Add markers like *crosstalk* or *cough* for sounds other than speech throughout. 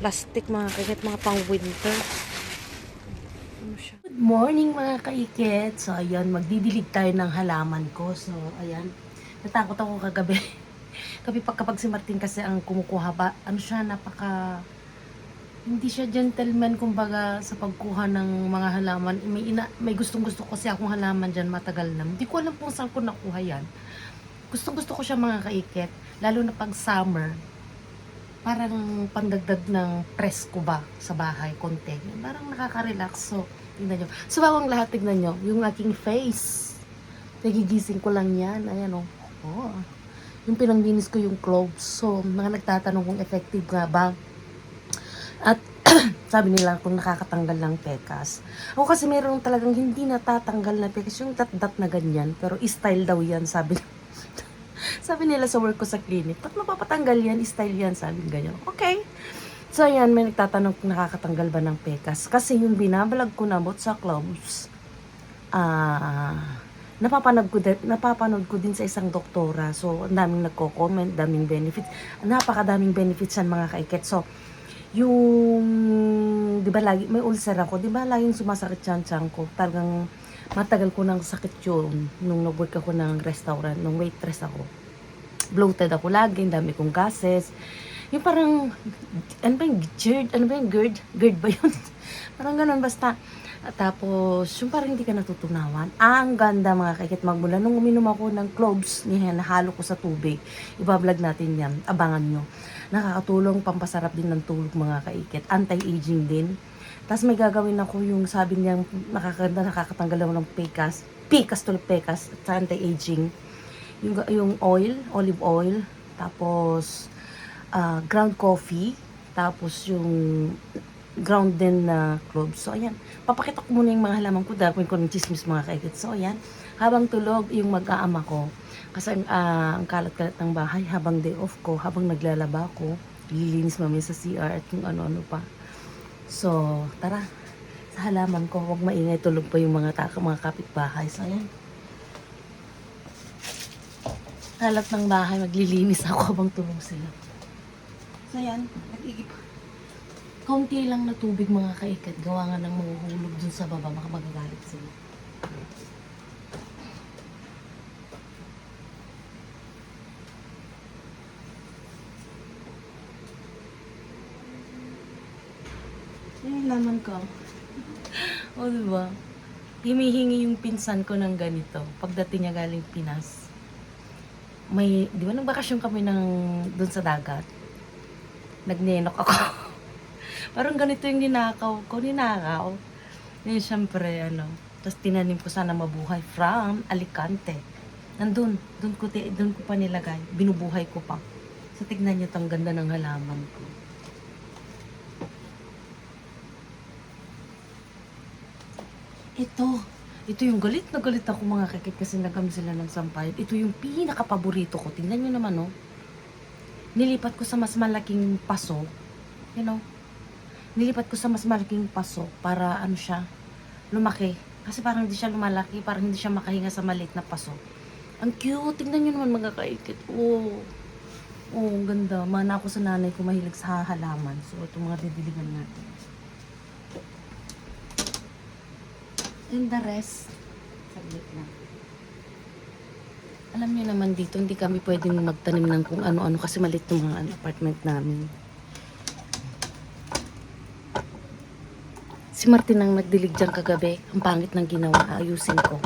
Plastic mga kaikit, mga pang winter. Ano? Good morning mga kaikit. So ayan, magdidilig tayo ng halaman ko. So ayan, natakot ako kagabi. *laughs* Kapag kapag si Martin kasi ang kumukuha ba, ano siya, napaka hindi siya gentleman kumbaga sa pagkuha ng mga halaman. May, ina, may gustong gusto kasi akong halaman dyan matagal na. Hindi ko alam kung saan ko nakuha yan. Gustong gusto ko siya mga kaikit. Lalo na pag summer. Parang pandagdag ng presko ba sa bahay, konti. Parang nakaka-relax. So, tignan nyo. So, bawang lahat, tignan nyo. Yung aking face. Nagigising ko lang yan. Ayan. Oh. oh. Yung pinanglinis ko yung cloves. So, mga nagtatanong kung effective nga ba. At *clears throat* sabi nila kung nakakatanggal ng pekas. Ako kasi meron talagang hindi natatanggal na pekas. Yung dat-dat na ganyan. Pero style daw yan, sabi sabi nila sa work ko sa clinic. Ba't mapapatanggal yan? Style yan, sabi ganyan. Okay. So, ayan, may nagtatanong kung nakakatanggal ba ng pekas. Kasi yung binabalag ko na bot sa clubs, ah, napapanood ko, din, napapanood ko din sa isang doktora. So, ang daming nagko-comment, daming benefits. Napakadaming benefits yan mga kaiket. So, yung, di ba lagi, may ulcer ako, di ba laging sumasakit tiyan ko. Talagang matagal ko nang sakit yun nung nag-work ako ng restaurant, nung waitress ako. Bloated ako lagi, ang dami kong gases. Yung parang, ano ba yung GERD? Ano ba yung GERD? GERD ba yun? *laughs* parang ganun, basta. At tapos, yung parang hindi ka natutunawan. Ang ganda mga kaikit magmula. Nung uminom ako ng cloves, niya, nahalo ko sa tubig. Ibablog natin yan. Abangan nyo. Nakakatulong, pampasarap din ng tulog mga kaikit. Anti-aging din. Tapos may gagawin ako yung sabi niyang nakakaganda, nakakatanggal ng pekas. Pekas to pekas anti-aging. Yung, yung oil, olive oil. Tapos, ah, ground coffee. Tapos yung ground din na cloves. So, ayan. Papakita ko muna yung mga halaman ko. Dahil ko ng chismis mga kaikit. So, ayan. Habang tulog, yung mag-aama ko. Kasi ah, ang kalat-kalat ng bahay, habang day off ko, habang naglalaba ko, lilinis mami sa CR at kung ano-ano pa. So, tara. Sa halaman ko, huwag maingay tulog pa yung mga taka, mga kapitbahay. So, ayan. Kalat ng bahay, maglilinis ako habang tulog sila. So, ayan. Nag-igip. Kaunti lang na tubig mga kaikat. Gawa nga ng mahuhulog dun sa baba. Baka magagalit sila. Yung laman ko. *laughs* o, diba? Himihingi yung pinsan ko ng ganito. Pagdating niya galing Pinas. May, di ba, nagbakasyon kami ng dun sa dagat. Nagnenok ako. *laughs* Parang ganito yung ninakaw ko. Ninakaw. Yun, syempre, ano. Tapos tinanim ko sana mabuhay from Alicante. Nandun. Doon ko, doon ko pa nilagay. Binubuhay ko pa. So, tignan niyo tong ganda ng halaman ko. Ito. Ito yung galit na galit ako mga kakit kasi nagam sila ng sampayat. Ito yung pinaka-paborito ko. Tingnan nyo naman, oh. Nilipat ko sa mas malaking paso. You know? Nilipat ko sa mas malaking paso para ano siya, lumaki. Kasi parang hindi siya lumalaki, parang hindi siya makahinga sa maliit na paso. Ang cute. Tingnan nyo naman mga kaikit. Oh. Oh, ganda. Mana ako sa nanay ko mahilig sa halaman. So, ito mga didiligan natin. And the rest, saglit lang. Alam niyo naman dito, hindi kami pwedeng magtanim ng kung ano-ano kasi malit yung mga apartment namin. Si Martin ang nagdilig dyan kagabi. Ang pangit ng ginawa. Ayusin ko.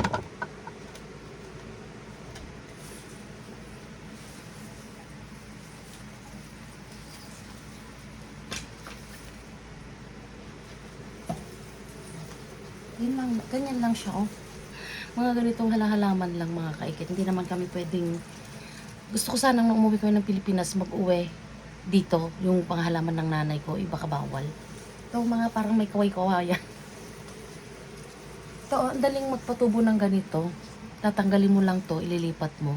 Yun lang, ganyan lang siya, oh. Mga ganitong halahalaman lang, mga kaikit. Hindi naman kami pwedeng... Gusto ko sanang nung umuwi kami ng Pilipinas, mag-uwi dito, yung panghalaman ng nanay ko, iba ka bawal. Ito, mga parang may kaway-kawayan. Ito, ang daling magpatubo ng ganito. Tatanggalin mo lang to, ililipat mo.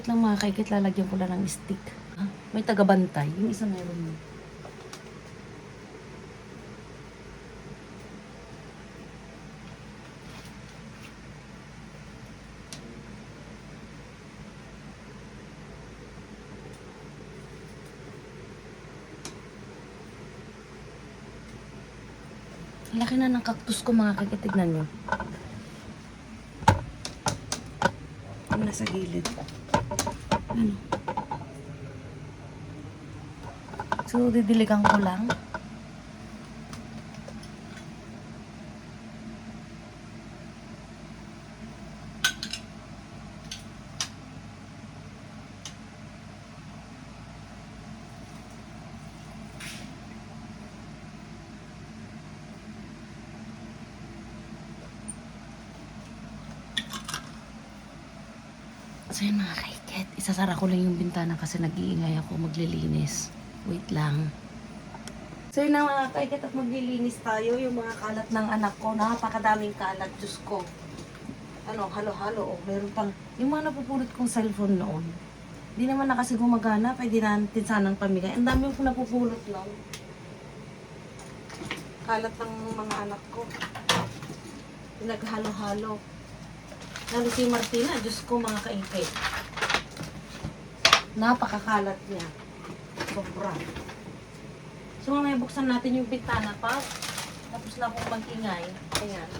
Sweet lang mga kaikit, lalagyan ko lang ng stick. Ha? May tagabantay. Yung isa meron. Ang Laki na ng cactus ko mga kaikit. Tignan nyo. Nasa gilid. So, didiligan ko lang. So yun mga isasara ko lang yung bintana kasi nag-iingay ako maglilinis. Wait lang. So yun na mga kaiket at maglilinis tayo. Yung mga kalat ng anak ko, napakadaming kalat, Diyos ko. Ano, halo-halo. Oh, meron pang, yung mga napupulot kong cellphone noon. Hindi naman na kasi gumagana, pwede natin sanang pamigay. Ang dami yung napupulot noon. Kalat ng mga anak ko. Pinaghalo-halo. Lalo si Martina, Diyos ko mga kaingkay. Napakakalat niya. Sobra. So mamaya buksan natin yung bintana pa. Tapos na akong mag-ingay. Ayan.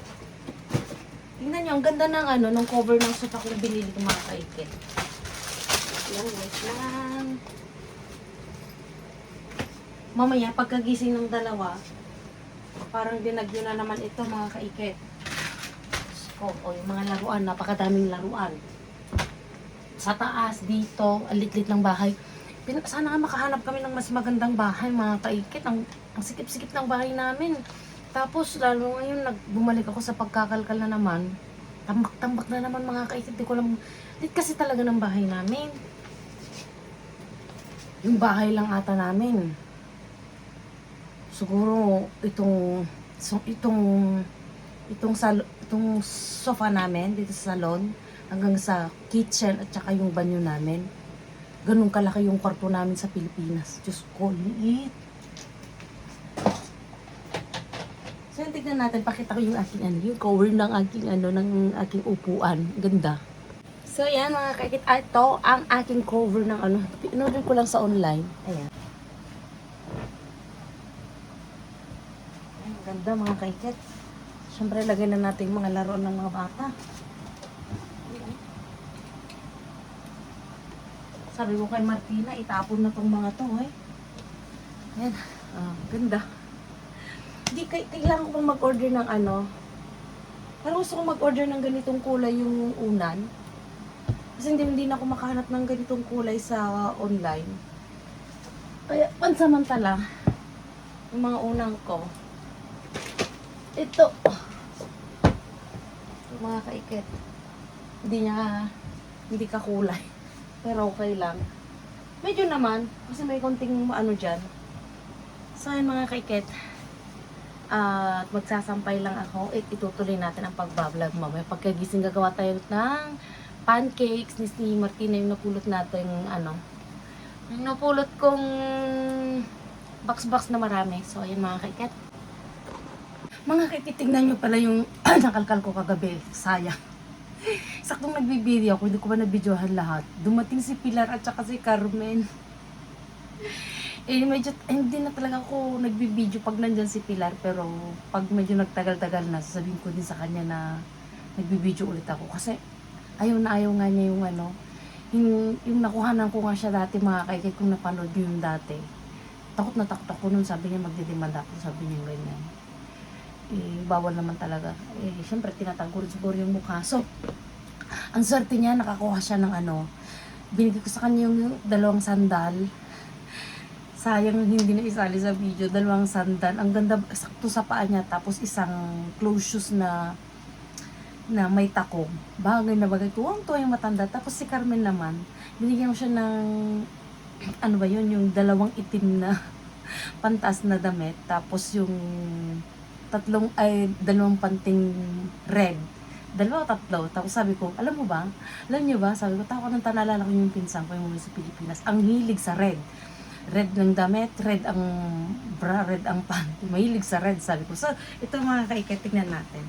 Tingnan niyo, ang ganda ng ano, ng cover ng sofa kong binili ko mga kaikit. Lang, wait lang. Mamaya, pagkagising ng dalawa, parang dinagyo na naman ito mga kaikit. O, o yung mga laruan, napakadaming laruan. Sa taas, dito, ang litlit ng bahay. Sana nga makahanap kami ng mas magandang bahay, mga kaikit. Ang, ang sikip-sikip ng bahay namin. Tapos, lalo ngayon, nag, bumalik ako sa pagkakalkal na naman. Tambak-tambak na naman mga kaikit. Di ko alam, lit kasi talaga ng bahay namin. Yung bahay lang ata namin. Siguro, itong, so, itong, itong itong sofa namin dito sa salon hanggang sa kitchen at saka yung banyo namin. Ganun kalaki yung kwarto namin sa Pilipinas. Diyos ko, liit. So, yun, tignan natin. Pakita ko yung aking ano, yung cover ng aking ano, ng aking upuan. Ganda. So, yan mga kakit. Ah, Ito ang aking cover ng ano. Pinorder ko lang sa online. Ayan. Ayan, ganda mga kakit. Siyempre, lagay na natin mga laruan ng mga bata. Sabi ko kay Martina, itapon na tong mga to, eh. Ayan. Ah, ganda. Hindi, kailangan ko pang mag-order ng ano. Parang gusto ko mag-order ng ganitong kulay yung unan. Kasi hindi, hindi na ako makahanap ng ganitong kulay sa online. Kaya, pansamantala, yung mga unang ko, ito, mga kaikit. Hindi niya, hindi ka kulay. Pero okay lang. Medyo naman, kasi may konting ano dyan. So yun mga kaikit. At magsasampay lang ako. It, itutuloy natin ang pagbablog mamaya. Pagkagising gagawa tayo ng pancakes ni si Martina yung napulot natin ano. Yung napulot kong box-box na marami. So ayun mga kaikit. Mga kaikit, tingnan nyo pala yung *clears throat* nakalkal ko kagabi. Sayang. Saktong nagbibideo ako, hindi ko pa nabidyohan lahat. Dumating si Pilar at saka si Carmen. Eh, medyo, eh, hindi na talaga ako nagbibideo pag nandyan si Pilar. Pero pag medyo nagtagal-tagal na, sasabihin ko din sa kanya na nagbibideo ulit ako. Kasi ayaw na ayaw nga niya yung ano, yung, yung nakuhanan ko nga siya dati mga kaikit kung napanood niyo yung dati. Takot na takot ako nun, sabi niya magdidemand ako, sabi niya ganyan eh, bawal naman talaga. Eh, syempre, tinatago rin siguro yung mukha. So, ang swerte niya, nakakuha siya ng ano, binigay ko sa kanya yung dalawang sandal. Sayang hindi na isali sa video, dalawang sandal. Ang ganda, sakto sa paa niya, tapos isang closed shoes na na may takong. Bagay na bagay. Tuwang tuwa yung matanda. Tapos si Carmen naman, binigyan ko siya ng, *clears throat* ano ba yun, yung dalawang itim na *laughs* pantas na damit. Tapos yung tatlong ay dalawang panting red dalawa o tatlo. Tapos sabi ko, alam mo ba? Alam niyo ba? Sabi ko, tako ng tanalala ko yung pinsan ko yung sa Pilipinas. Ang hilig sa red. Red ng damit, red ang bra, red ang panty. *laughs* Mahilig sa red, sabi ko. So, ito mga kaiket, tignan natin.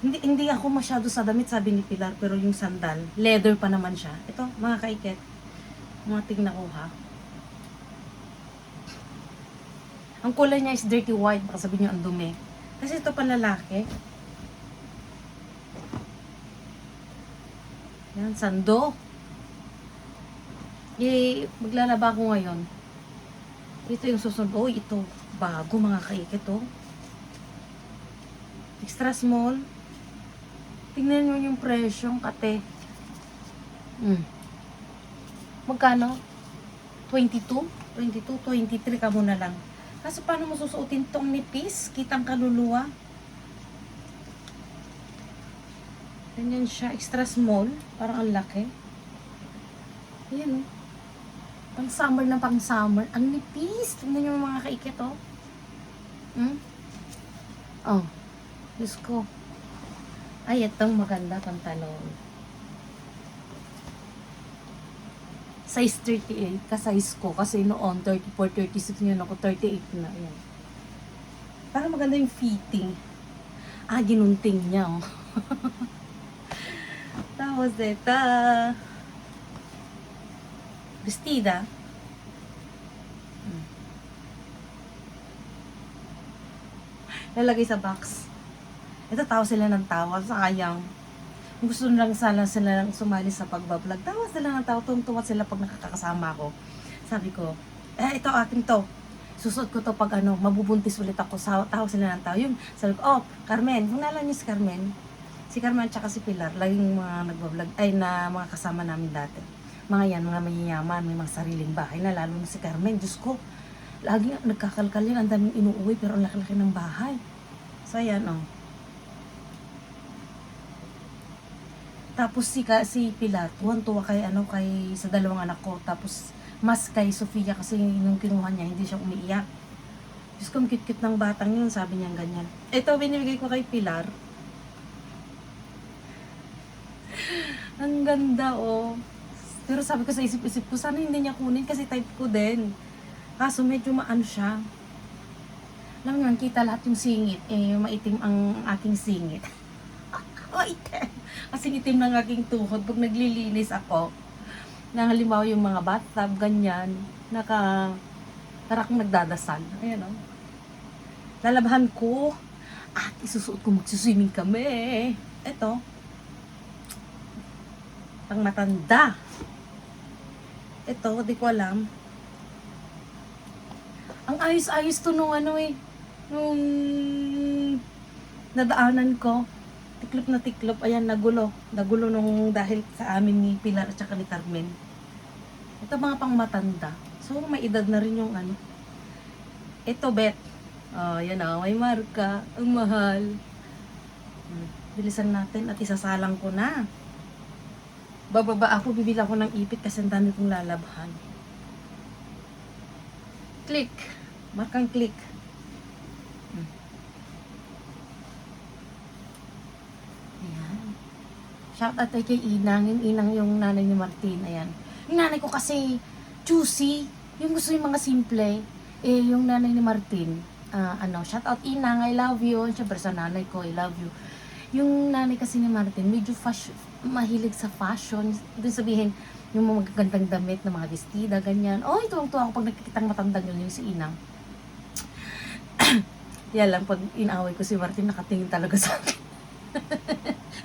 Hindi, hindi ako masyado sa damit, sabi ni Pilar, pero yung sandal, leather pa naman siya. Ito, mga kaiket, mga tignan ko ha. Ang kulay niya is dirty white, baka sabihin niyo ang dumi. Kasi ito pa lalaki. Yan, sando. Eh, maglalaba ko ngayon. Ito yung susunod. Oh, ito. Bago mga kaikit, oh. Extra small. Tingnan nyo yung presyong kate. Mm. Magkano? 22? 22, 23 ka muna lang. Kaso paano mo susuotin tong nipis? Kitang kaluluwa. Ganyan siya. Extra small. Parang ang laki. Ayan oh. Pang summer na pang summer. Ang nipis. Tingnan nyo mga kaikit oh. Hmm? Oh. Diyos ko. Ay, itong maganda pantalon. Size 38. Ka-size ko. Kasi noon, 34, 36 ngayon ako, 38 na. Ayan. Parang maganda yung fitting. Ah, ginunting niya, oh. *laughs* Tapos, ito. Vestida. Hmm. Lalagay sa box. Ito, tawa sila ng tawa. Sayang. Gusto lang sana sila lang sumali sa pagbablog. Tawa sila ng tawa. Tuwang-tuwa sila pag nakakasama ko. Sabi ko, eh, ito akin to. Susuot ko to pag ano, mabubuntis ulit ako. Sa, tawa sila ng tawa. Yung, sabi ko, oh, Carmen. Naalala niyo si Carmen, si Carmen at si Pilar, laging mga nagbablog, ay na mga kasama namin dati. Mga yan, mga mayayaman, may mga sariling bahay na, lalo na si Carmen. Diyos ko, lagi nagkakalkal yan, ang daming inuuwi, pero ang laki-laki ng bahay. So, ayan, oh. Tapos si, ka, si Pilar, tuwan-tuwa kay, ano, kay, sa dalawang anak ko. Tapos, mas kay Sofia kasi nung kinuha niya, hindi siya umiiyak. Diyos ko, cute-cute ng batang yun, sabi niya ganyan. Ito, binibigay ko kay Pilar. *laughs* Ang ganda, oh. Pero sabi ko sa isip-isip ko, sana hindi niya kunin kasi type ko din. Kaso medyo maano siya. Alam niyo, kita lahat yung singit. Eh, maitim ang aking singit. *laughs* oh, itim. Kasi itim ng aking tuhod. Pag naglilinis ako, na halimbawa yung mga bathtub, ganyan, naka, parang nagdadasal. Ayan, oh. Lalabahan ko. At isusuot ko magsuswimming kami. Ito. Pang matanda. Ito, di ko alam. Ang ayos-ayos to nung ano eh. Nung nadaanan ko. Tiklop na tiklop. Ayan, nagulo. Nagulo nung dahil sa amin ni Pilar at saka ni Carmen. Ito mga pang matanda. So, may edad na rin yung ano. Ito, bet. Oh, yan na. May marka. Ang mahal. Hmm, Bilisan natin at isasalang ko na. Bababa ako, bibili ako ng ipit kasi ang dami kong lalabhan. Click. Markang click. Hmm. Ayan. Shout out kay Inang. Yung Inang yung nanay ni Martin. Ayan. Yung nanay ko kasi choosy. Yung gusto yung mga simple. Eh, yung nanay ni Martin. ah, ano, shout out Inang, I love you. Siyempre sa nanay ko, I love you. Yung nanay kasi ni Martin, medyo fashion, mahilig sa fashion. Ibig sabihin, yung mga magagandang damit na mga vestida, ganyan. Oh, tuwang-tuwa ako pag nakikitang matandang yun yung si Inang. *clears throat* Yan lang, pag inaway ko si Martin, nakatingin talaga sa akin. *laughs*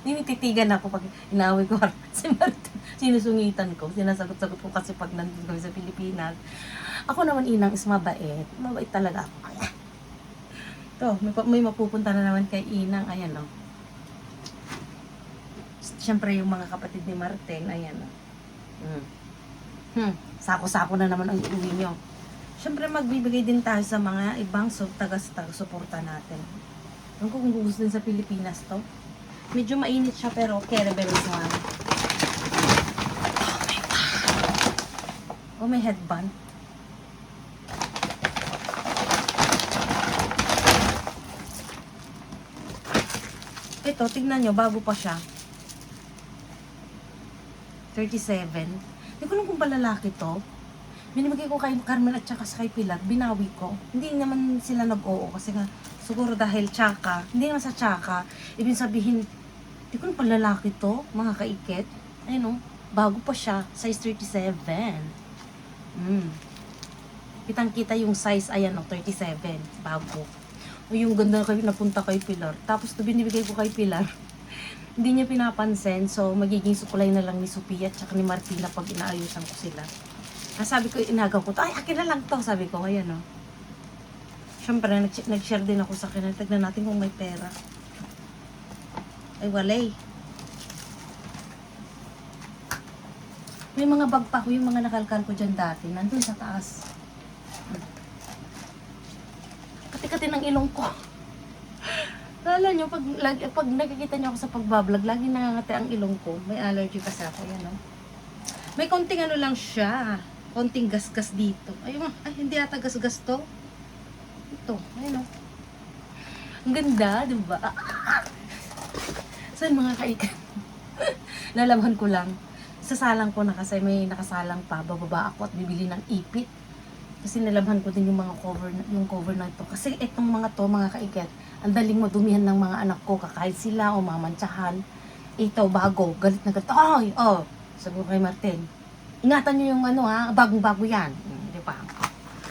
Ninititigan ako pag inaway ko *laughs* si Martin. Sinusungitan ko. Sinasagot-sagot ko kasi pag nandun kami sa Pilipinas. Ako naman, Inang, is mabait. Mabait talaga ako. *laughs* To, may, may mapupunta na naman kay Inang. Ayan, oh. Siyempre, yung mga kapatid ni Martin, ayan, oh. Hmm. Hmm. Sako-sako na naman ang iuwi nyo. Siyempre, magbibigay din tayo sa mga ibang so, taga-suporta natin. Ewan ko kung gusto din sa Pilipinas to. Medyo mainit siya pero kerebel is one. Oh may headband. Ito, tignan nyo, bago pa siya. 37. Hindi ko alam kung palalaki to. Minimagay ko kay Carmel at saka kay Pilat, binawi ko. Hindi naman sila nag-oo kasi nga, siguro dahil tsaka, hindi naman sa tsaka, ibig sabihin, hindi ko pa lalaki to, mga kaikit. Ayun o, bago pa siya, size 37. Mm. Kitang-kita yung size, ayan o, 37, bago. O yung ganda kayo napunta kay Pilar. Tapos ito binibigay ko kay Pilar. *laughs* Hindi niya pinapansin. So, magiging sukulay na lang ni Sophia at ni Martina pag inaayusan ko sila. Ah, sabi ko, inagaw ko to. Ay, akin na lang to. Sabi ko, ayan o. Siyempre, nag- nag-share din ako sa akin. Tignan natin kung may pera. Ay, walay. May mga bag pa ko, yung mga nakalkal ko dyan dati. Nandun sa taas. Kati-kati ng ilong ko. *laughs* Lala nyo, pag, lag, pag nakikita nyo ako sa pagbablog, lagi nangangati ang ilong ko. May allergy kasi ako, yan o. May konting ano lang siya. Konting gasgas dito. Ay, ma- ay hindi ata gasgas to. Ito, ayun o. Ang ganda, di ba? *laughs* Saan mga kaikan? *laughs* Lalaban ko lang. Sasalang ko na kasi may nakasalang pa. Bababa ako at bibili ng ipit. Kasi nilabhan ko din yung mga cover, yung cover na ito. Kasi itong mga to, mga kaiket, ang daling madumihan ng mga anak ko. Kakain sila o mamantsahan. Ito, bago. Galit na galit. Ay, oh. Sabi ko kay Martin, ingatan nyo yung ano ha, bagong-bago yan. Hmm, di ba?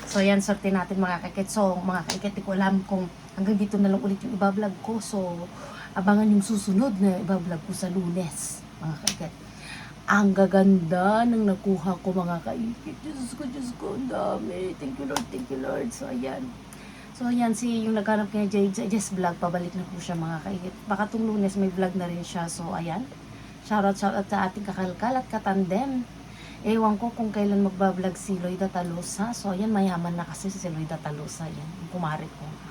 So, yan, sorte natin mga kaiket. So, mga kaiket, di ko alam kung hanggang dito na lang ulit yung ibablog ko. So, abangan yung susunod na ibablog ko sa lunes, mga kaiket. Ang gaganda ng nakuha ko mga kaikit. Diyos ko, Diyos ko, ang dami. Thank you Lord, thank you Lord. So, ayan. So, ayan, si yung naghanap kay Jay, Jess Vlog, pabalik na po siya mga kaikit. Baka itong lunes may vlog na rin siya. So, ayan. Shoutout, shoutout sa ating kakalkal at katandem. Ewan ko kung kailan magbablog si Lloyda Talusa. So, ayan, mayaman na kasi si Lloyda Talusa. Yan, kumari ko.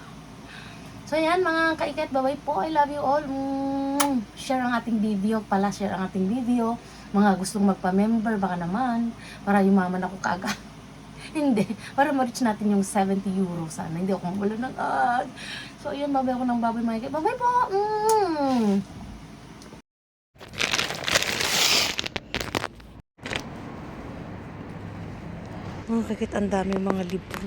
So, ayan, mga kaiket, bye po. I love you all. Mm, share ang ating video. Pala, share ang ating video. Mga gustong magpa-member, baka naman. Para yumaman ako kaagad. *laughs* Hindi. Para ma-reach natin yung 70 euro sana. Hindi ako mawala ng ad. So, ayan, babay ako ng babay mga kaiket. Bye po. Mm. Mga kakit, ang dami mga libro.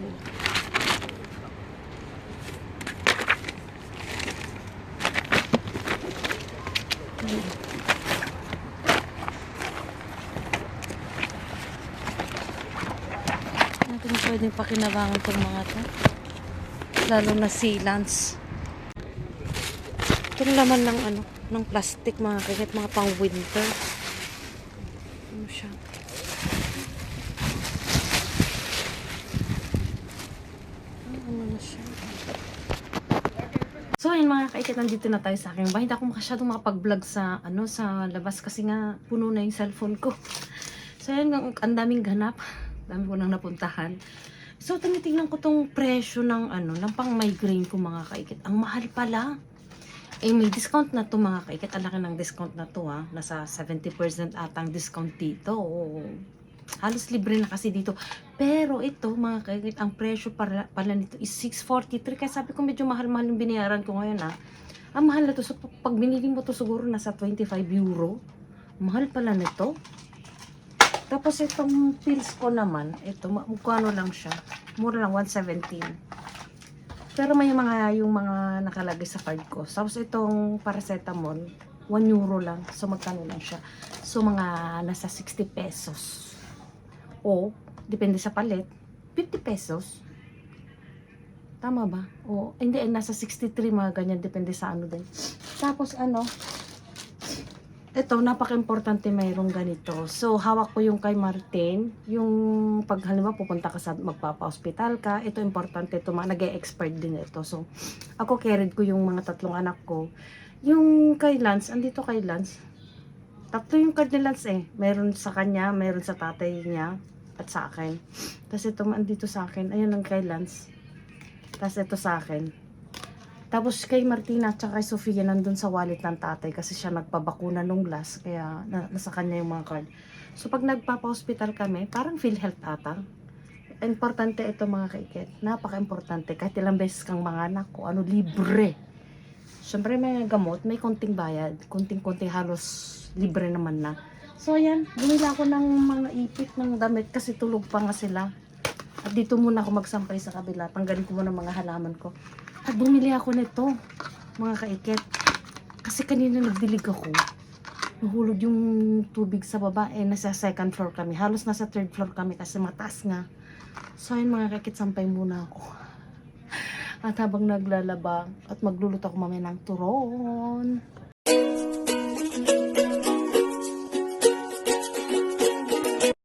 Natin pwedeng pakinabangan itong mga to. Lalo na sealants. Itong laman ng ano, ng plastic mga kakit, mga pang winter. Ano siya? Ano siya? So, ayun mga kaikit, nandito na tayo sa akin. Ba, hindi ako masyadong makapag-vlog sa, ano, sa labas kasi nga puno na yung cellphone ko. So, ayun, ang daming ganap. Dami ko nang napuntahan. So, tinitingnan ko tong presyo ng, ano, ng pang-migraine ko mga kaikit. Ang mahal pala. Eh, may discount na to mga kaikit. Ang laki ng discount na to, ha. Nasa 70% atang discount dito. Halos libre na kasi dito. Pero ito, mga kaikit, ang presyo pala, pala nito is 643. Kaya sabi ko medyo mahal-mahal yung binayaran ko ngayon ha. Ang mahal na to. So pag binili mo to siguro nasa 25 euro. Mahal pala nito. Tapos itong pills ko naman, ito, magkano lang siya. Mura lang, 117. Pero may mga, yung mga nakalagay sa card ko. Tapos itong paracetamol, 1 euro lang. So magkano lang siya. So mga nasa 60 pesos. O, depende sa palit, 50 pesos. Tama ba? O, hindi, nasa 63 mga ganyan, depende sa ano din. Tapos ano, ito, napaka-importante mayroong ganito. So, hawak ko yung kay Martin, yung pag halimbawa pupunta ka sa magpapa-hospital ka, ito importante ito, nag expert din ito. So, ako carried ko yung mga tatlong anak ko. Yung kay Lance, andito kay Lance, tatlo yung card ni Lance eh. Meron sa kanya, meron sa tatay niya, at sa akin. Tapos ito, andito sa akin, ayun ang kay Lance. Tapos ito sa akin. Tapos kay Martina at kay Sofia nandun sa wallet ng tatay kasi siya nagpabakuna nung last kaya na, nasa kanya yung mga card. So pag nagpapa-hospital kami, parang PhilHealth ata. Importante ito mga kaikit. Napaka-importante. Kahit ilang beses kang mga anak ko, ano, libre. Siyempre may gamot, may konting bayad. Konting-konting halos libre naman na. So ayan, bumili ako ng mga ipit ng damit kasi tulog pa nga sila. At dito muna ako magsampay sa kabila. Tanggalin ko muna mga halaman ko. At bumili ako nito, mga kaikit. Kasi kanina nagdilig ako. Nahulog yung tubig sa baba. Eh, nasa second floor kami. Halos nasa third floor kami kasi mataas nga. So ayun mga kaikit, sampay muna ako. At habang naglalaba at magluluto ako mamaya ng turon.